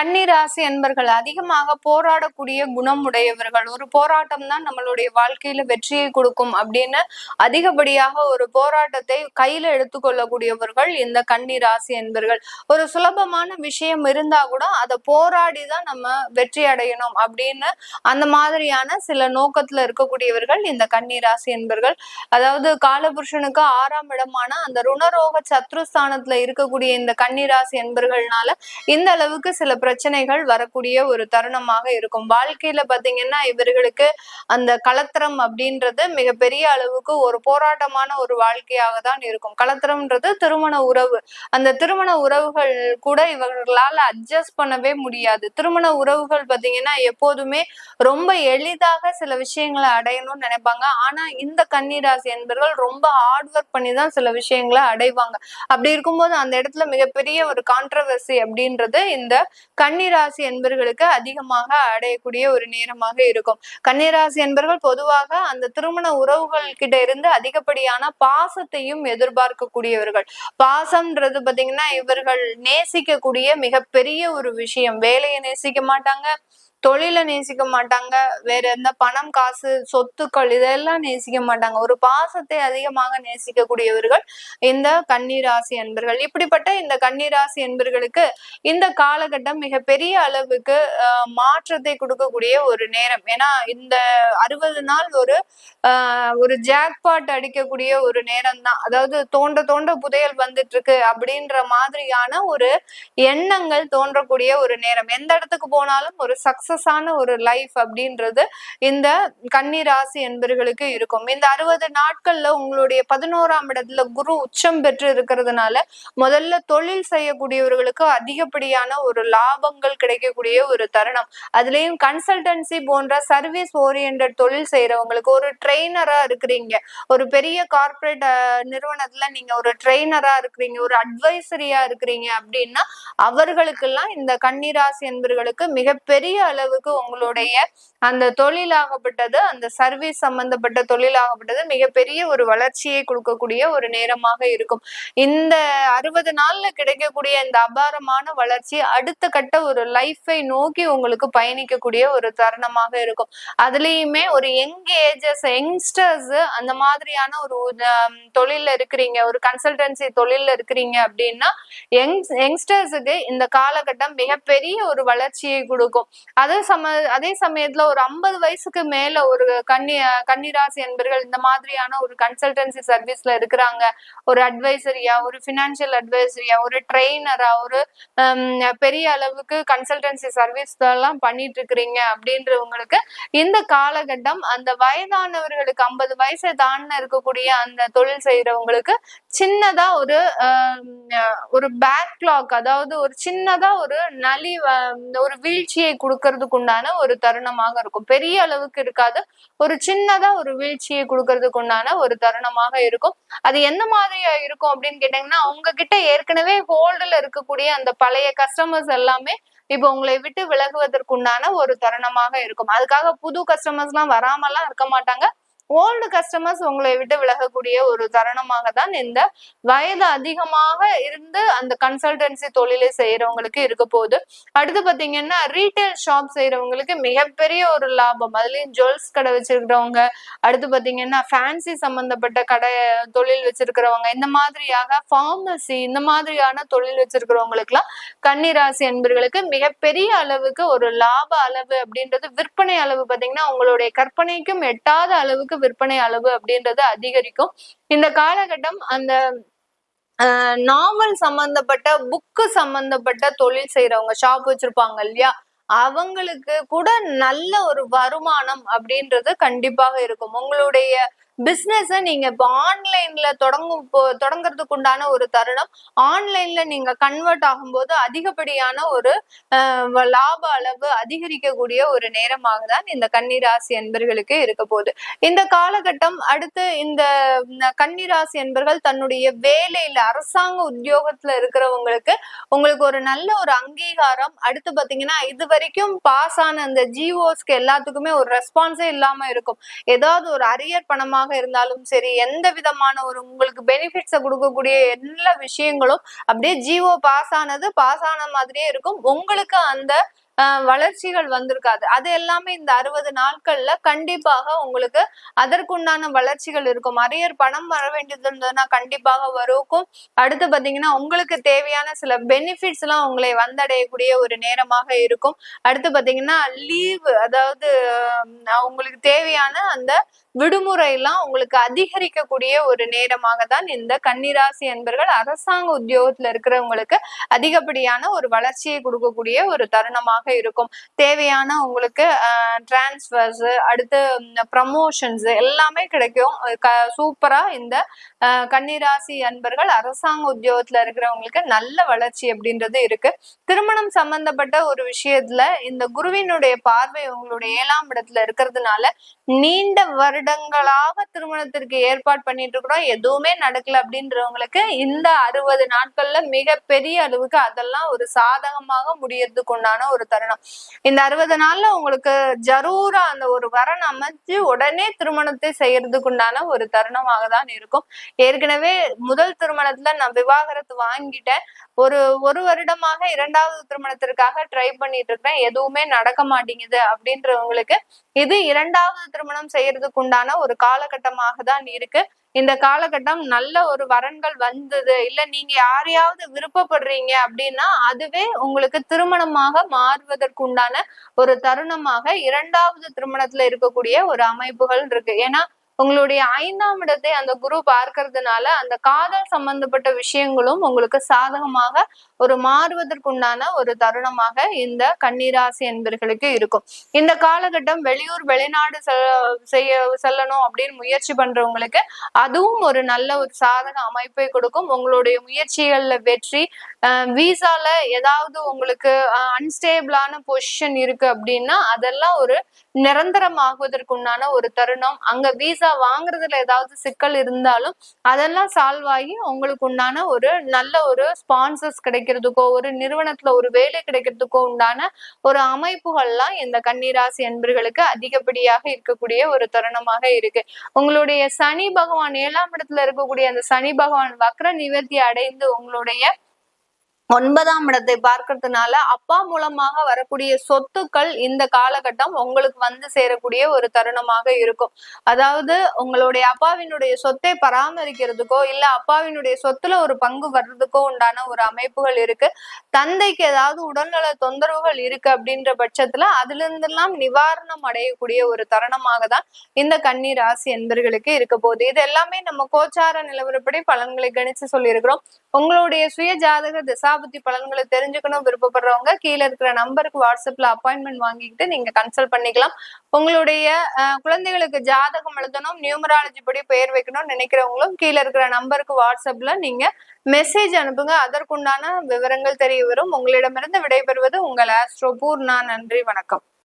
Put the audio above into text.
கன்னிராசி அன்பர்கள் அதிகமாக போராடக்கூடிய குணம் உடையவர்கள். ஒரு போராட்டம் தான் நம்மளுடைய வாழ்க்கையில வெற்றியை கொடுக்கும் அப்படின்னு அதிகப்படியாக ஒரு போராட்டத்தை கையில எடுத்துக்கொள்ளக்கூடியவர்கள் இந்த கன்னிராசி அன்பர்கள். ஒரு சுலபமான விஷயம் இருந்தா கூட அதை போராடி தான் நம்ம வெற்றி அடையணும் அப்படின்னு அந்த மாதிரியான சில நோக்கத்துல இருக்கக்கூடியவர்கள் இந்த கன்னிராசி என்பர்கள் அதாவது காலபுருஷனுக்கு ஆறாம் இடமான அந்த ருணரோக சத்ருஸ்தானத்துல இருக்கக்கூடிய இந்த கன்னிராசி என்பர்கள்னால இந்த அளவுக்கு சில பிரச்சனைகள் வரக்கூடிய ஒரு தருணமாக இருக்கும். வாழ்க்கையில பாத்தீங்கன்னா இவர்களுக்கு அந்த கலத்திரம் அப்படின்றது மிகப்பெரிய அளவுக்கு ஒரு போராட்டமான ஒரு வாழ்க்கையாக தான் இருக்கும். கலத்திரம்ன்றது திருமண உறவு. அந்த திருமண உறவுகள் கூட இவர்களால அட்ஜஸ்ட் பண்ணவே முடியாது. திருமண உறவுகள் பாத்தீங்கன்னா எப்போதுமே ரொம்ப எளிதாக சில விஷயங்களை அடையணும்னு நினைப்பாங்க. ஆனா இந்த கன்னிராசி என்பவர்கள் ரொம்ப ஹார்ட் ஒர்க் பண்ணி தான் சில விஷயங்களை அடைவாங்க. அப்படி இருக்கும்போது அந்த இடத்துல மிகப்பெரிய ஒரு கான்ட்ரவர்சி அப்படின்றது இந்த கன்னிராசி என்பர்களுக்கு அதிகமாக அடையக்கூடிய ஒரு நேரமாக இருக்கும். கன்னிராசி என்பர்கள் பொதுவாக அந்த திருமண உறவுகள் கிட்ட இருந்து அதிகப்படியான பாசத்தையும் எதிர்பார்க்கக்கூடியவர்கள். பாசம்ன்றது பாத்தீங்கன்னா இவர்கள் நேசிக்கக்கூடிய மிகப்பெரிய ஒரு விஷயம். வேலையை நேசிக்க மாட்டாங்க. தொழிலை நேசிக்க மாட்டாங்க. வேற எந்த பணம் காசு சொத்துக்கள் இதெல்லாம் நேசிக்க மாட்டாங்க. ஒரு பாசத்தை அதிகமாக நேசிக்கக்கூடியவர்கள் இந்த கன்னிராசி என்பர்கள் இப்படிப்பட்ட இந்த கன்னிராசி என்பர்களுக்கு இந்த காலகட்டம் மிகப்பெரிய அளவுக்கு ஆஹ், மாற்றத்தை கொடுக்கக்கூடிய ஒரு நேரம். ஏன்னா இந்த அறுபது நாள் ஒரு ஆஹ், ஒரு ஜாக்பாட் அடிக்கக்கூடிய ஒரு நேரம் தான் அதாவது தோண்ட தோண்ட புதையல் வந்துட்டு இருக்கு அப்படின்ற மாதிரியான ஒரு எண்ணங்கள் தோன்றக்கூடிய ஒரு நேரம். எந்த இடத்துக்கு போனாலும் ஒரு சக்சஸான ஒரு லைஃப் அப்படின்றது இந்த கன்னி ராசி என்பர்களுக்கு இருக்கும். இந்த அறுபது நாட்கள்ல உங்களுடைய பதினோராம் இடத்துல குரு உச்சம் பெற்று இருக்கிறதுனால முதல்ல தொழில் செய்யக்கூடியவர்களுக்கு அதிகப்படியான ஒரு லாபங்கள் கிடைக்கக்கூடிய ஒரு தருணம். அதுலயும் கன்சல்டன்சி போன்ற சர்வீஸ் ஓரியன்ட் தொழில் செய்யறவங்களுக்கு ஒரு ட்ரெயினரா இருக்கிறீங்க. ஒரு பெரிய கார்ப்பரேட் நிறுவனத்துல நீங்க ஒரு ட்ரெயினரா இருக்கிறீங்க ஒரு அட்வைசரியா இருக்கிறீங்க அப்படின்னா அவர்களுக்கெல்லாம் இந்த கன்னிராசி என்பர்களுக்கு மிகப்பெரிய அளவுக்கு உங்களுடைய அந்த தொழிலாகப்பட்டது அந்த சர்வீஸ் சம்பந்தப்பட்ட தொழிலாகப்பட்டது மிகப்பெரிய ஒரு வளர்ச்சியை கொடுக்கக்கூடிய ஒரு நேரமாக இருக்கும். இந்த அறுபது நாள்ல கிடைக்கக்கூடிய இந்த அபாரமான வளர்ச்சி அடுத்த கட்ட ஒரு லைஃபை நோக்கி உங்களுக்கு பயணிக்கக்கூடிய ஒரு தருணமாக இருக்கும். அதுலயுமே ஒரு யங் ஏஜஸ் யங்ஸ்டர்ஸ் அந்த மாதிரியான ஒரு தொழில இருக்கிறீங்க ஒரு கன்சல்டன்சி தொழில்ல இருக்கிறீங்க அப்படின்னா யங் யங்ஸ்டர்ஸுக்கு இந்த காலகட்டம் மிகப்பெரிய ஒரு வளர்ச்சியை கொடுக்கும். அது அதே சம அதே சமயத்துல ஒரு ஐம்பது வயசுக்கு மேல ஒரு கன்னி கன்னிராசி என்பர்கள் இந்த மாதிரியான ஒரு கன்சல்டன்சி சர்வீஸ்ல இருக்கிறாங்க. ஒரு அட்வைசரியா ஒரு பினான்சியல் அட்வைசரியா ஒரு ட்ரெயினரா ஒரு பெரிய அளவுக்கு கன்சல்டன்சி சர்வீஸ் எல்லாம் பண்ணிட்டு இருக்கிறீங்க அப்படின்றவங்களுக்கு இந்த காலகட்டம் அந்த வயதானவர்களுக்கு ஐம்பது வயசை தாண்டின இருக்கக்கூடிய அந்த தொழில் செய்யறவங்களுக்கு சின்னதா ஒரு ஒரு பேக்லாக் அதாவது ஒரு சின்னதா ஒரு நலி வ- ஒரு வீழ்ச்சியை கொடுக்கறது கொடுக்கறதுக்கு உண்டான ஒரு தருணமாக இருக்கும். பெரிய அளவுக்கு இருக்காது. ஒரு சின்னதா ஒரு வீழ்ச்சியை கொடுக்கறதுக்கு உண்டான ஒரு தருணமாக இருக்கும். அது எந்த மாதிரியா இருக்கும் அப்படின்னு கேட்டீங்கன்னா உங்ககிட்ட ஏற்கனவே ஹோல்டுல இருக்கக்கூடிய அந்த பழைய கஸ்டமர்ஸ் எல்லாமே இப்போ உங்களை விட்டு விலகுவதற்குண்டான ஒரு தருணமாக இருக்கும். அதுக்காக புது கஸ்டமர்ஸ் எல்லாம் வராமலாம் இருக்க மாட்டாங்க. ஓல்டு கஸ்டமர்ஸ் உங்களை விட்டு விலகக்கூடிய ஒரு தருணமாக தான் இந்த வயது அதிகமாக இருந்து அந்த கன்சல்டன்சி தொழிலை செய்யறவங்களுக்கு இருக்க போகுது. அடுத்து பாத்தீங்கன்னா ரீட்டைல் ஷாப் செய்யறவங்களுக்கு மிகப்பெரிய ஒரு லாபம். அதுலயும் ஜுவல்ஸ் கடை வச்சிருக்கிறவங்க அடுத்து பாத்தீங்கன்னா ஃபேன்சி சம்பந்தப்பட்ட கடை தொழில் வச்சிருக்கிறவங்க இந்த மாதிரியாக ஃபார்மசி இந்த மாதிரியான தொழில் வச்சிருக்கிறவங்களுக்குலாம் கன்னிராசி என்பர்களுக்கு மிகப்பெரிய அளவுக்கு ஒரு லாப அளவு அப்படின்றது விற்பனை அளவு பாத்தீங்கன்னா உங்களுடைய கற்பனைக்கும் எட்டாத அளவுக்கு விற்பனை அளவு அப்படின்றது அதிகரிக்கும். இந்த காலகட்டம் அந்த நாவல் சம்பந்தப்பட்ட புக்கு சம்பந்தப்பட்ட தொழில் செய்யறவங்க ஷாப் வச்சிருப்பாங்க இல்லையா? அவங்களுக்கு கூட நல்ல ஒரு வருமானம் அப்படின்றது கண்டிப்பாக இருக்கும். உங்களுடைய பிஸ்னஸை நீங்க இப்போ ஆன்லைன்ல தொடங்கும் போ- தொடங்குறதுக்கு உண்டான ஒரு தருணம். ஆன்லைன்ல நீங்க கன்வெர்ட் ஆகும்போது அதிகப்படியான ஒரு லாப அளவு அதிகரிக்கக்கூடிய ஒரு நேரமாக தான் இந்த கன்னிராசி என்பர்களுக்கு இருக்க போகுது. இந்த காலகட்டம் அடுத்து இந்த கன்னிராசி என்பர்கள் தன்னுடைய வேலையில அரசாங்க உத்தியோகத்துல இருக்கிறவங்களுக்கு உங்களுக்கு ஒரு நல்ல ஒரு அங்கீகாரம். அடுத்து பாத்தீங்கன்னா இது வரைக்கும் பாஸ் ஆன அந்த ஜிஓஸ்க்கு எல்லாத்துக்குமே ஒரு ரெஸ்பான்ஸே இல்லாம இருக்கும். ஏதாவது ஒரு அரியர் பணமாக ஆக இருந்தாலும் சரி எந்த விதமான ஒரு உங்களுக்கு பெனிஃபிட்ஸை கொடுக்கக்கூடிய எல்லா விஷயங்களும் அப்படியே ஜிஓ பாஸ் ஆனது பாஸ் ஆன மாதிரியே இருக்கும். உங்களுக்கு அந்த வளர்ச்சிகள் வந்திருக்காது. அது எல்லாமே இந்த அறுபது நாட்கள்ல கண்டிப்பாக உங்களுக்கு அதற்குண்டான வளர்ச்சிகள் இருக்கும். அரியர் பணம் வர வேண்டியது இருந்ததுன்னா கண்டிப்பாக வரும். அடுத்து பாத்தீங்கன்னா உங்களுக்கு தேவையான சில பெனிஃபிட்ஸ் எல்லாம் உங்களை வந்தடையக்கூடிய ஒரு நேரமாக இருக்கும். அடுத்து பாத்தீங்கன்னா லீவ் அதாவது உங்களுக்கு தேவையான அந்த விடுமுறை எல்லாம் உங்களுக்கு அதிகரிக்கக்கூடிய ஒரு நேரமாக தான் இந்த கன்னிராசி என்பர்கள் அரசாங்க உத்தியோகத்துல இருக்கிறவங்களுக்கு அதிகப்படியான ஒரு வளர்ச்சியை கொடுக்கக்கூடிய ஒரு தருணமாக இருக்கும். தேவையான உங்களுக்கு டிரான்ஸ்ஃபர்ஸ் அடுத்து ப்ரமோஷன்ஸ் எல்லாமே கிடைக்கும். சூப்பரா இந்த கன்னிராசி அன்பர்கள் அரசாங்க உத்தியோகத்துல இருக்கிறவங்களுக்கு நல்ல வளர்ச்சி அப்படின்றது இருக்கு. திருமணம் சம்பந்தப்பட்ட ஒரு விஷயத்துல இந்த குருவினுடைய பார்வை உங்களுடைய ஏழாம் இடத்துல இருக்கிறதுனால நீண்ட வருடங்களாக திருமணத்திற்கு ஏற்பாடு பண்ணிட்டு இருக்கிறோம். எதுவுமே நடக்கல அப்படின்றவங்களுக்கு இந்த அறுபது நாட்கள்ல மிக பெரிய அளவுக்கு அதெல்லாம் ஒரு சாதகமாக முடியறதுக்கு உண்டான ஒரு தருணம். இந்த அறுபது நாள்ல உங்களுக்கு ஜரூரா அந்த ஒரு வரன் அமைச்சு உடனே திருமணத்தை செய்யறதுக்கு உண்டான ஒரு தருணமாக தான் இருக்கும். ஏற்கனவே முதல் திருமணத்துல நான் விவாகரத்து வாங்கிட்டேன். ஒரு ஒரு வருடமாக இரண்டாவது திருமணத்திற்காக ட்ரை பண்ணிட்டு இருக்கேன் எதுவுமே நடக்க மாட்டேங்குது அப்படின்றவங்களுக்கு இது இரண்டாவது திருமணம் செய்யறதுக்கு உண்டான ஒரு காலகட்டமாக தான் இருக்கு. இந்த காலகட்டம் நல்ல ஒரு வரன்கள் வந்தது. இல்ல நீங்க யாரையாவது விருப்பப்படுறீங்க அப்படின்னா அதுவே உங்களுக்கு திருமணமாக மாறுவதற்கு உண்டான ஒரு தருணமாக இரண்டாவது திருமணத்துல இருக்கக்கூடிய ஒரு அமைப்புகள் இருக்கு. ஏன்னா உங்களுடைய ஐந்தாம் இடத்தை அந்த குரு பார்க்கறதுனால அந்த காதல் சம்பந்தப்பட்ட விஷயங்களும் உங்களுக்கு சாதகமாக ஒரு மாறுவதற்குண்டான ஒரு தருணமாக இந்த கன்னிராசி என்பர்களுக்கு இருக்கும். இந்த காலகட்டம் வெளியூர் வெளிநாடு செய்ய செல்லணும் அப்படின்னு முயற்சி பண்றவங்களுக்கு அதுவும் ஒரு நல்ல ஒரு சாதக அமைப்பை கொடுக்கும். உங்களுடைய முயற்சிகள்ல வெற்றி விசால ஏதாவது உங்களுக்கு அன்ஸ்டேபிளான பொசிஷன் இருக்கு அப்படின்னா அதெல்லாம் ஒரு நிரந்தரமாகுவதற்குண்டான ஒரு தருணம். அங்க விசா வாங்குறதுல ஏதாவது சிக்கல் இருந்தாலும் அதெல்லாம் சால்வ் ஆகி உங்களுக்கு உண்டான ஒரு நல்ல ஒரு ஸ்பான்சர்ஸ் கிடைக்கும் கிடைக்கிறதுக்கோ ஒரு நிறுவனத்துல ஒரு வேலை கிடைக்கிறதுக்கோ உண்டான ஒரு அமைப்புகள்லாம் இந்த கன்னிராசி அன்பர்களுக்கு அதிகப்படியாக இருக்கக்கூடிய ஒரு தருணமாக இருக்கு. உங்களுடைய சனி பகவான் ஏழாம் இடத்துல இருக்கக்கூடிய அந்த சனி பகவான் வக்ர நிவர்த்தி அடைந்து உங்களுடைய ஒன்பதாம் இடத்தை பார்க்கறதுனால அப்பா மூலமாக வரக்கூடிய சொத்துக்கள் இந்த காலகட்டம் உங்களுக்கு வந்து சேரக்கூடிய ஒரு தருணமாக இருக்கும். அதாவது உங்களுடைய அப்பாவினுடைய சொத்தை பராமரிக்கிறதுக்கோ இல்ல அப்பாவினுடைய சொத்துல ஒரு பங்கு வர்றதுக்கோ உண்டான ஒரு அமைப்புகள் இருக்கு. தந்தைக்கு ஏதாவது உடல்நல தொந்தரவுகள் இருக்கு அப்படின்ற பட்சத்துல அதுல இருந்தெல்லாம் நிவாரணம் அடையக்கூடிய ஒரு தருணமாக தான் இந்த கன்னி ராசி என்பர்களுக்கு இருக்க போகுது. இது எல்லாமே நம்ம கோச்சார நிலவரப்படி பலன்களை கணிச்சு சொல்லியிருக்கிறோம். உங்களுடைய சுய ஜாதக திசா பத்தி பலன்களை தெரிஞ்சுக்கணும் விருப்பப்படுறவங்க கீழே இருக்கிற நம்பருக்கு வாட்ஸ்அப்ல அப்பாயின்மெண்ட் வாங்கிக்கிட்டு நீங்க கன்சல்ட் பண்ணிக்கலாம். உங்களுடைய குழந்தைகளுக்கு ஜாதகம் எழுதணும் நியூமராலஜி படி பெயர் வைக்கணும்னு நினைக்கிறவங்களும் கீழே இருக்கிற நம்பருக்கு வாட்ஸ்அப்ல நீங்க மெசேஜ் அனுப்புங்க. அதற்குண்டான விவரங்கள் தெரிய வரும். உங்களிடமிருந்து விடைபெறுவது உங்கள் ஆஸ்ட்ரோ பூர்ணா நன்றி வணக்கம்.